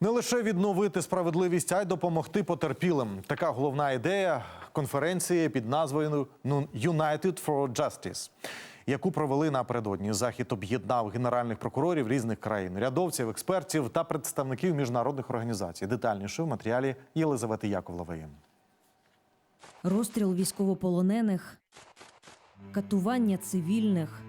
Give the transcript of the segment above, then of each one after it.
Не лише відновити справедливість, а й допомогти потерпілим. Така головна ідея конференції під назвою «Ну, United for Justice, яку провели напередодні. Захід об'єднав генеральних прокурорів різних країн, рядовців, експертів та представників міжнародних організацій. Детальніше в матеріалі Єлизавети Яковлевої. Розстріл військовополонених, катування цивільних,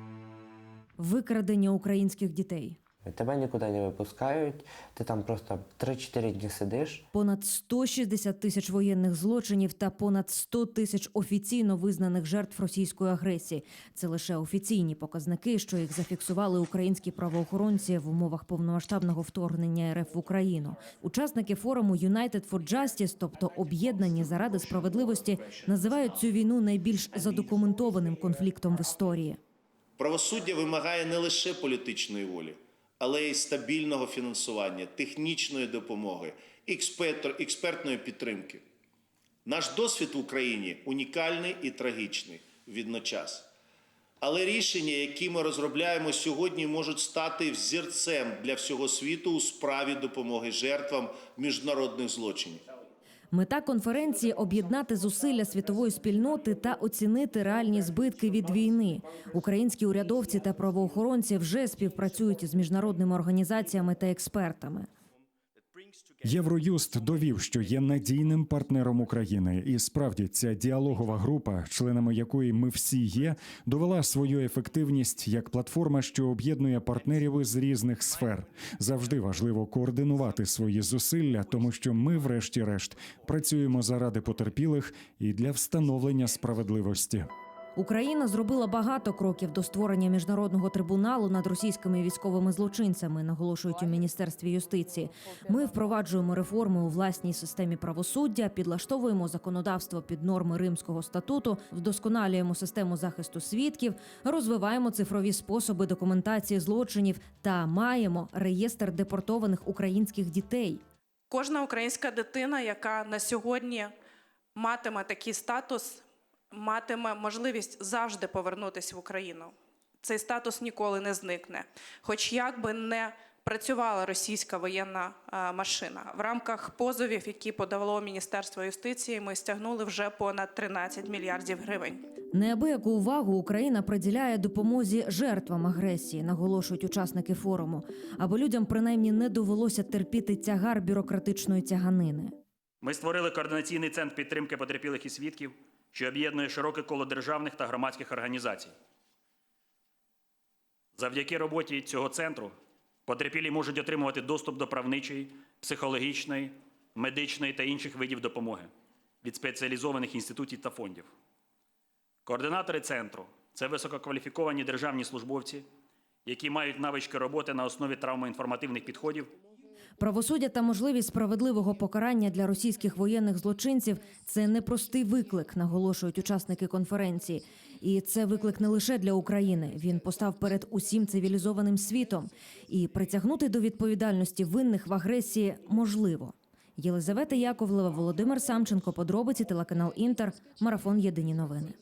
викрадення українських дітей. Тебе нікуди не випускають, ти там просто 3-4 дні сидиш. Понад 160 тисяч воєнних злочинів та понад 100 тисяч офіційно визнаних жертв російської агресії. Це лише офіційні показники, що їх зафіксували українські правоохоронці в умовах повномасштабного вторгнення РФ в Україну. Учасники форуму United for Justice, тобто об'єднані заради справедливості, називають цю війну найбільш задокументованим конфліктом в історії. Правосуддя вимагає не лише політичної волі, але й стабільного фінансування, технічної допомоги, експертної підтримки. Наш досвід в Україні унікальний і трагічний відночас. Але рішення, які ми розробляємо сьогодні, можуть стати взірцем для всього світу у справі допомоги жертвам міжнародних злочинів. Мета конференції об'єднати зусилля світової спільноти та оцінити реальні збитки від війни. Українські урядовці та правоохоронці вже співпрацюють із міжнародними організаціями та експертами. Євроюст довів, що є надійним партнером України, і справді ця діалогова група, членами якої ми всі є, довела свою ефективність як платформа, що об'єднує партнерів із різних сфер. Завжди важливо координувати свої зусилля, тому що ми, врешті-решт, працюємо заради потерпілих і для встановлення справедливості. Україна зробила багато кроків до створення міжнародного трибуналу над російськими військовими злочинцями, наголошують у міністерстві юстиції. Ми впроваджуємо реформи у власній системі правосуддя, підлаштовуємо законодавство під норми Римського статуту, вдосконалюємо систему захисту свідків, розвиваємо цифрові способи документації злочинів та маємо реєстр депортованих українських дітей. Кожна українська дитина, яка на сьогодні матиме такий статус, матиме можливість завжди повернутися в Україну. Цей статус ніколи не зникне. Хоч як би не працювала російська воєнна е, машина. В рамках позовів, які подавало Міністерство юстиції, ми стягнули вже понад 13 мільярдів гривень. Неабияку увагу Україна приділяє допомозі жертвам агресії, наголошують учасники форуму, аби людям принаймні не довелося терпіти тягар бюрократичної тяганини. Ми створили координаційний центр підтримки потерпілих і свідків, що об'єднує широке коло державних та громадських організацій. Завдяки роботі цього центру потерпілі можуть отримувати доступ до правничої, психологічної, медичної та інших видів допомоги від спеціалізованих інститутів та фондів. Координатори центру це висококваліфіковані державні службовці, які мають навички роботи на основі травмоінформативних підходів Правосуддя та можливість справедливого покарання для російських воєнних злочинців це непростий виклик, наголошують учасники конференції. І це виклик не лише для України. Він постав перед усім цивілізованим світом. І притягнути до відповідальності винних в агресії можливо. Єлизавета Яковлева, Володимир Самченко, подробиці телеканал Інтер, марафон Єдині новини.